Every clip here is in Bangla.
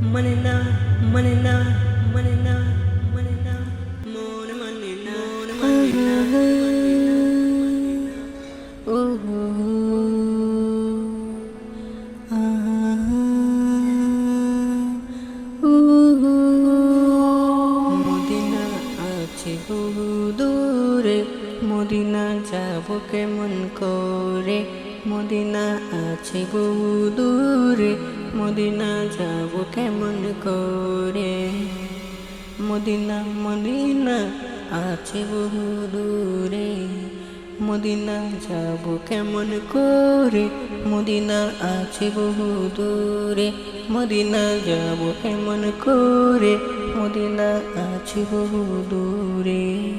money now, money now, money now, money now, more money now, more money now. Medina যাব কেমন করে? মদিনা আছে বহু দূরে। মদিনা যাব কেমন করে? মদিনা মদিনা আছে বহু দূরে। মদিনা যাব কেমন করে? মদিনা আছে বহু দূরে। মদিনা যাব কেমন করে? মদিনা আছে বহু দূরে।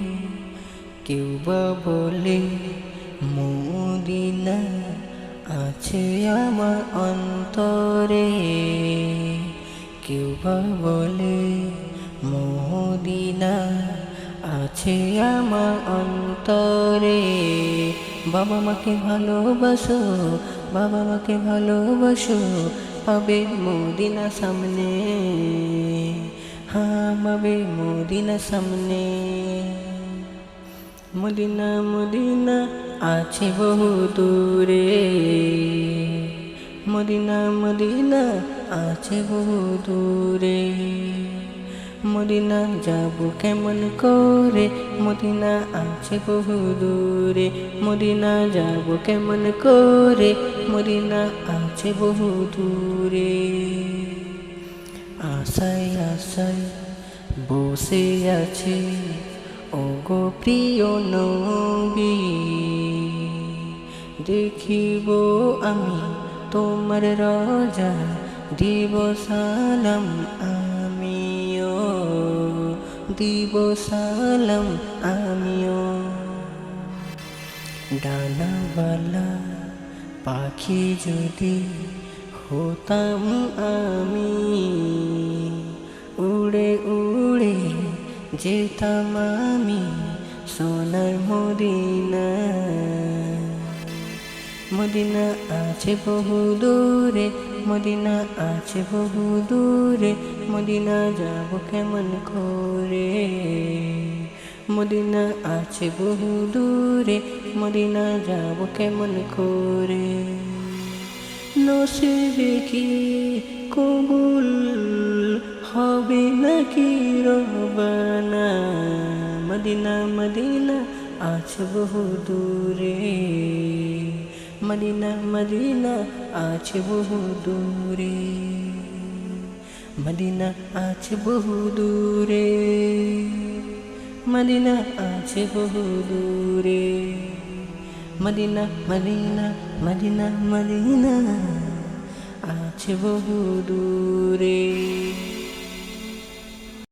কেউ বা বলে, মদিনা আছে আমার অন্তরে। কেউ বা বলে, মদিনা আছে আমার অন্তরে। বাবা মাকে ভালোবাসো, বাবা মাকে ভালোবাসো, পাবে মদিনা সামনে। হ্যাঁ পাবে মদিনা সামনে। মদিনা মদিনা আছে বহু দূরে। মদিনা মদিনা আছে বহু দূরে। মদিনা যাব কেমন করে? মদিনা আছে বহু দূরে। মদিনা যাব কেমন করে? মদিনা আছে বহু দূরে। আশায় আশায় বসে আছে। ও গো প্রিয় নবী, দেখিব আমি তোমার রাজা, দিব সালাম আমিও, দিব সালাম আমিও। ডানাওয়ালা পাখি যদি হতাম আমি যেতাম আমি সোনার মদিনা। মদিনা আছে বহু দূরে, মদিনা আছে বহু দূরে। মদিনা যাব কেমন করে? মদিনা আছে বহু দূরে, মদিনা যাব কেমন করে? নসিবে কি কবুল হবে নাকি রবানা মদিনা মদিনা আছে বহু দূরে। মদিনা মদিনা আছে বহু দূরে। মদিনা আছে বহু দূরে। মদিনা আছে বহু দূরে। মদিনা মদিনা মদিনা মদিনা আছে বহু দূরে।